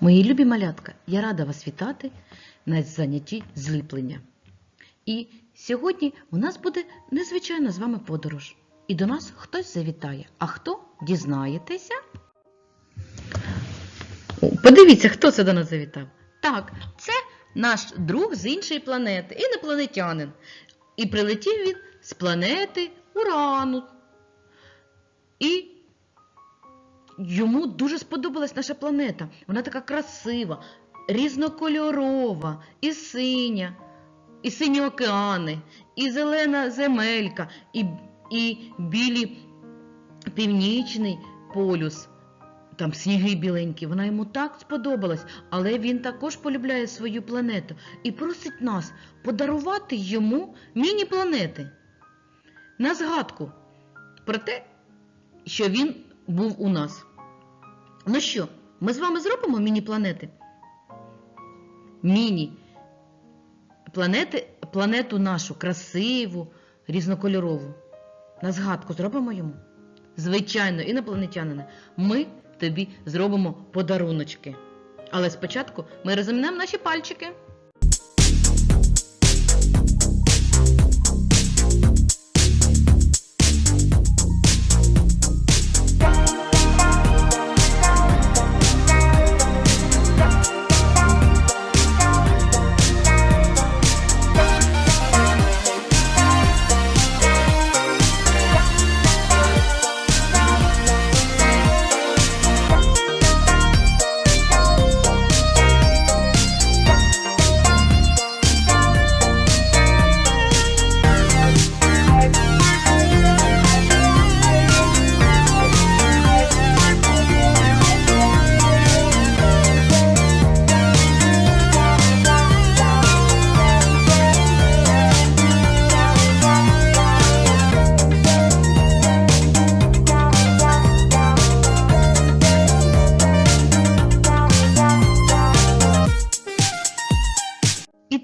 Мої любі малятка, я рада вас вітати на занятті зліплення. І сьогодні у нас буде незвичайна з вами подорож. І до нас хтось завітає. А хто дізнаєтеся? Подивіться, хто це до нас завітав. Так, це наш друг з іншої планети, інопланетянин. І прилетів він з планети Урану. І йому дуже сподобалась наша планета. Вона така красива, різнокольорова, і синя, і сині океани, і зелена земелька, і, і білі північний полюс. Там сніги біленькі, вона йому так сподобалась, але він також полюбляє свою планету і просить нас подарувати йому міні-планети на згадку про те, що він був у нас. Ну що, ми з вами зробимо міні-планети? Міні планети, планету нашу красиву, різнокольорову. На згадку зробимо йому? Звичайно, інопланетянина, ми тобі зробимо подаруночки. Але спочатку ми розімнемо наші пальчики.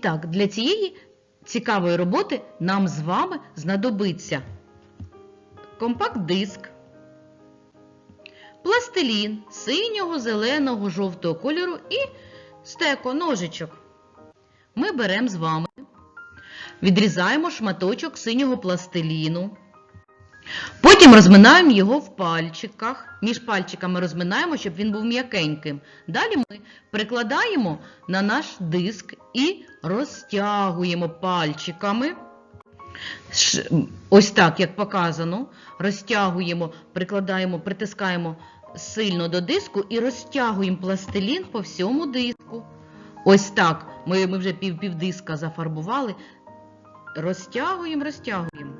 Так, для цієї цікавої роботи нам з вами знадобиться компакт-диск, пластилін синього, зеленого, жовтого кольору і стеко, ножичок. Ми беремо з вами, відрізаємо шматочок синього пластиліну. Потім розминаємо його в пальчиках. Між пальчиками розминаємо, щоб він був м'якеньким. Далі ми прикладаємо на наш диск і розтягуємо пальчиками. Ось так, як показано. Розтягуємо, прикладаємо, притискаємо сильно до диску і розтягуємо пластилін по всьому диску. Ось так. Ми, ми вже пів, півдиска зафарбували. Розтягуємо, розтягуємо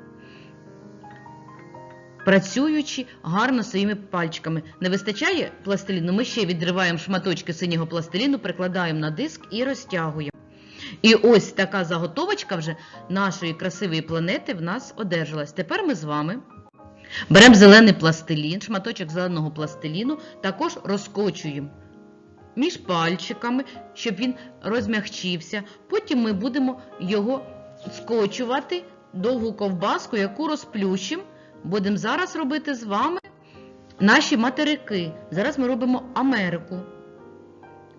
працюючи гарно своїми пальчиками. Не вистачає пластиліну, ми ще відриваємо шматочки синього пластиліну, прикладаємо на диск і розтягуємо. І ось така заготовочка вже нашої красивої планети в нас одержалась. Тепер ми з вами беремо зелений пластилін, шматочок зеленого пластиліну, також розкочуємо між пальчиками, щоб він розмягчився. Потім ми будемо його скочувати довгу ковбаску, яку розплющимо. Будемо зараз робити з вами наші материки. Зараз ми робимо Америку.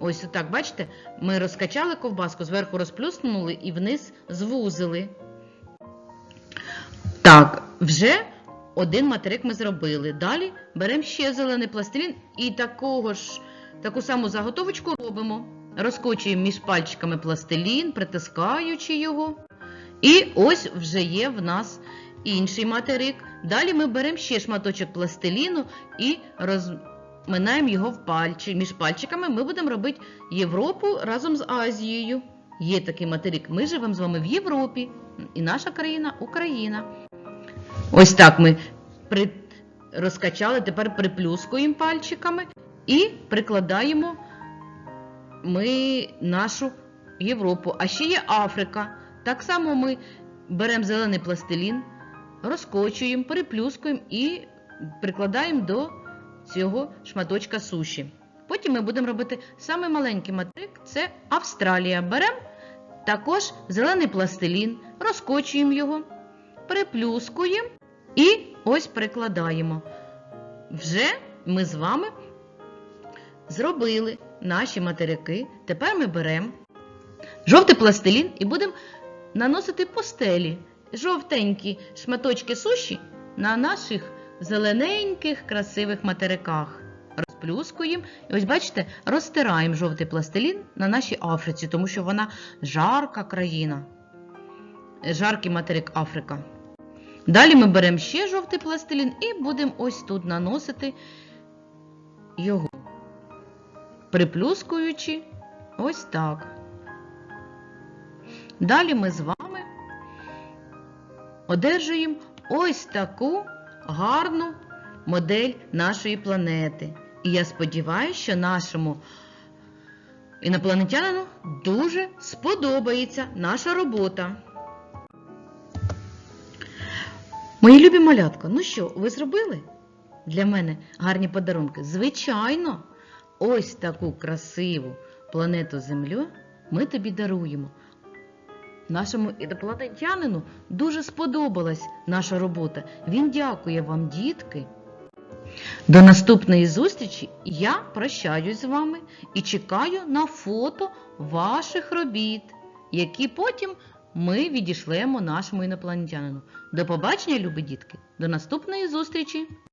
Ось отак, бачите, ми розкачали ковбаску, зверху розплюснули і вниз звузили. Так, вже один материк ми зробили. Далі беремо ще зелений пластилін і такого ж, таку саму заготовочку робимо. Розкочуємо між пальчиками пластилін, притискаючи його. І ось вже є в нас інший материк. Далі ми беремо ще шматочок пластиліну і розминаємо його в пальчі. Між пальчиками ми будемо робити Європу разом з Азією. Є такий материк. Ми живемо з вами в Європі. І наша країна Україна. Ось так ми при... розкачали, тепер приплюскуємо пальчиками і прикладаємо ми нашу Європу. А ще є Африка. Так само ми беремо зелений пластилін, розкочуємо, переплюскуємо і прикладаємо до цього шматочка суші. Потім ми будемо робити самий маленький материк це Австралія. Беремо також зелений пластилін, розкочуємо його, переплюскуємо і ось прикладаємо. Вже ми з вами зробили наші материки. Тепер ми беремо жовтий пластилін і будемо наносити по стелі жовтенькі шматочки суші на наших зелененьких красивих материках. Розплюскуємо. І ось бачите, розтираємо жовтий пластилін на нашій Африці, тому що вона жарка країна. Жаркий материк Африка. Далі ми беремо ще жовтий пластилін і будемо ось тут наносити його, приплюскуючи ось так. Далі ми з вами одержуємо ось таку гарну модель нашої планети. І я сподіваюся, що нашому інопланетянину дуже сподобається наша робота. Мої любі малятка, ну що, ви зробили для мене гарні подарунки? Звичайно, ось таку красиву планету Землю ми тобі даруємо. Нашому інопланетянину дуже сподобалась наша робота. Він дякує вам, дітки. До наступної зустрічі я прощаюсь з вами і чекаю на фото ваших робіт, які потім ми відішлемо нашому інопланетянину. До побачення, любі дітки! До наступної зустрічі!